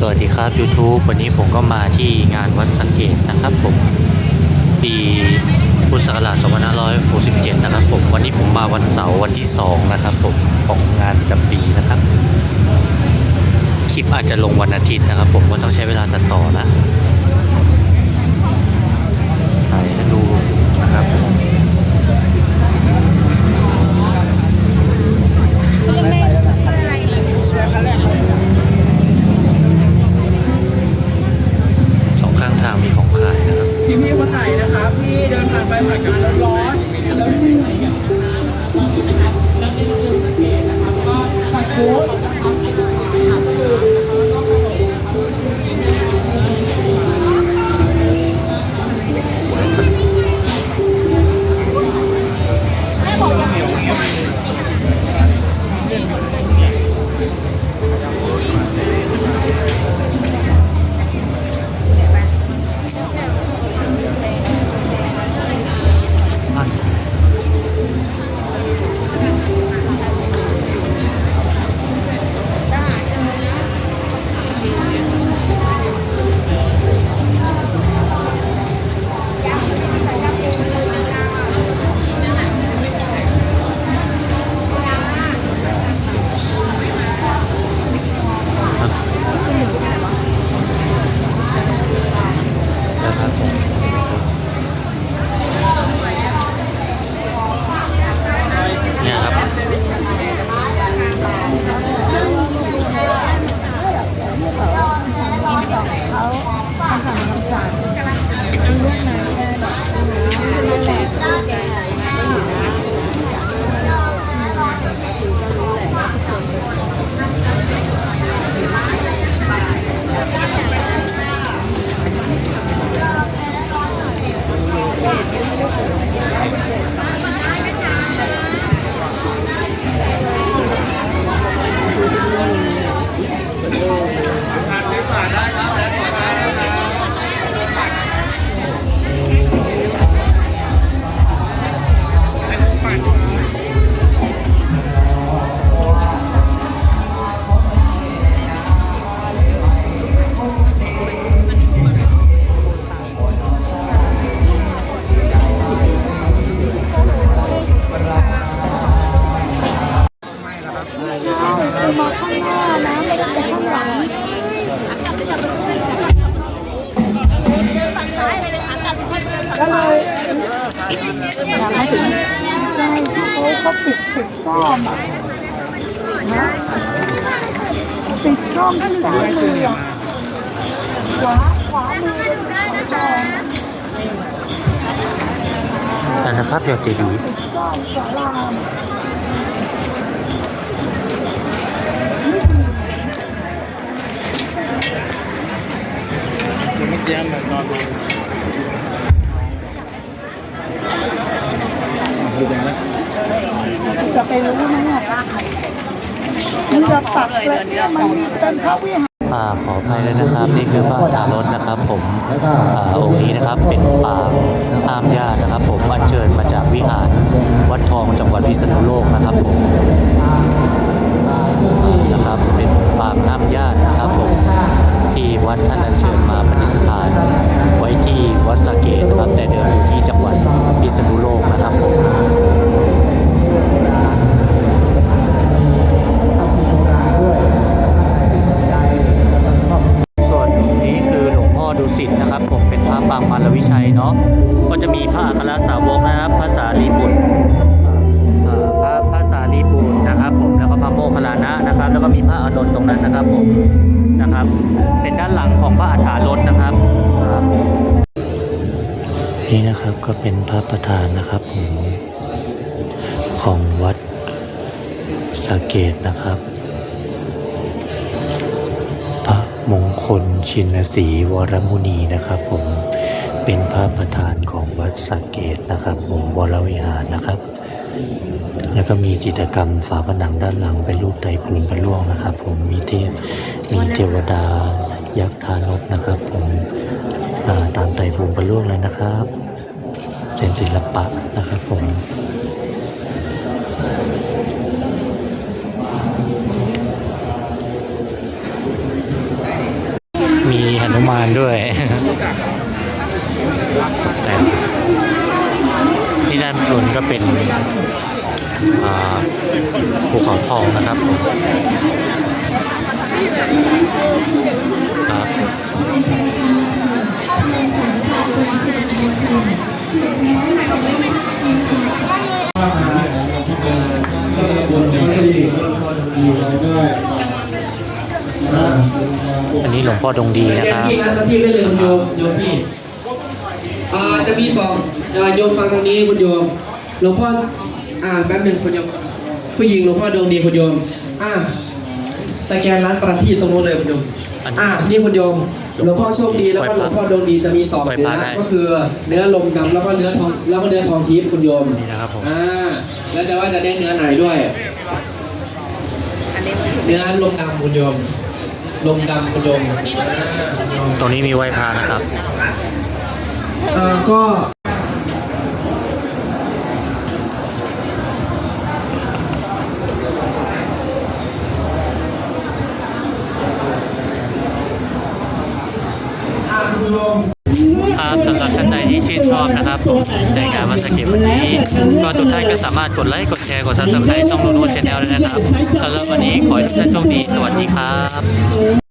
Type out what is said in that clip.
สวัสดีครับ YouTube วันนี้ผมก็มาที่งานวัดสังเกตนะครับผมปีพุทธศักราช2567 นะครับผมวันนี้ผมมาวันเสาร์วันที่ 2 นะครับผมของงานประจำปีนะครับ คลิปอาจจะลงวันอาทิตย์นะครับ ผมก็ต้องใช้เวลาตัดต่อนะไหนดูนะครับผม สองข้างทางมีของขายนะครับ พี่พี่ๆคนไหนนะครับที่เดิน ผ่านไปผ่านมาแล้วร้อนแล้วไม่เหนื่อย ยอยากให้ถึงใช่เขาเขาปิดปิดซ่อมนะปิดซ่อมที่ซ้ายมือขวาขวามือต่อมแต่นะครับเดียวจะดีปิดซ่อมขวาลามเมื่อกี้เหมือนนอนมาดูแลนะ จะ ไปรู้ไหมเนี่ยนี่เราปักเลยเนี่ยมันเป็นพระวิหารป่าขออภัยเลยนะครับ นี่คือป่าทารถนะครับ ผมองค์นี้นะครับเป็นป่าห้ามญาตินะครับ ผมอัญเชิญมาจากวิหาร วัดทองจังหวัดพิษณุโลกนะครับผมนะครับเป็นป่าห้ามญาตินะครับผมที่วัดท่านอัญเชิญมาปฏิสถาน ไว้ที่วัดสะเกตนะครับแต่เดิมอยู่ที่จังหวัด พระปางมารวิชัยเนาะก็จะมีพระอัครสาวกนะครับพระสารีบุตรเอ่อพระพระสารีบุตรนะครับผมแล้วก็พระโมคคัลลานะนะครับ แล้วก็มีพระอานนท์ตรงนั้นนะครับผมนะครับ เป็นด้านหลังของพระอัฏฐารถนะครับครับนี่นะครับก็เป็นพระประธานนะครับผมของวัดสาเกตนะครับ ชินสีวรมุนีนะครับ ผมเป็นพระประธานของวัดสักเกตนะครับผมวรวิหารนะครับ แล้วก็มีจิตรกรรมฝาผนังด้านหลังเป็นรูปไตรภูมิพระล่วงนะครับ ผมมีเทพมีเทวดายักษ์ทานกนะครับ ผมตามไตรภูมิพระล่วงเลยนะครับเป็นศิลปะนะครับผมหนุมานด้วยแต่ที่ด้านบนก็เป็นภูเขาทองนะครับผมครับ อันนี้หลวงพ่อดงดีนะครับพี่นะพี่ไม่เลยคุณโยมโยมพี่อ่าจะมีสองอ่าโยมฟังทางนี้คุณโยมหลวงพ่ออ่าแป๊บหนึ่งคุณโยมผู้หญิงหลวงพ่อดวงดีคุณโยมอ่าสแกนร้านประทีปตรงนู้นเลยคุณโยมอันนี้อ่านี่คุณโยมหลวงพ่อโชคดีแล้วก็หลวงพ่อดวงดีจะมีสองไหว้เนื้พระอได้ก็คือ เนื้อลมดำแล้วก็เนื้อทองแล้วก็เนื้อทองทิพย์คุณโยมนี่นะครับผมอ่าแล้วจะว่าจะได้เนื้อไหนด้วย เนื้อลมดำคุณโยม ลมดำคุณโยมอ่าตรงนี้มีไหว้พระนะครับ เอ่อก็อ่าคุณโยม ครับสำหรับท่านใดที่ชื่นชอบนะครับผมในการวันสเก็ตวันนี้ก็ทุกท่านก็สามารถกดไลค์กดแชร์กดซับสไครต์ต้องรู้ว่าชแนลเลยนะครับสำหรับวันนี้ขอให้ทุกท่านโชคดีสวัสดีครับ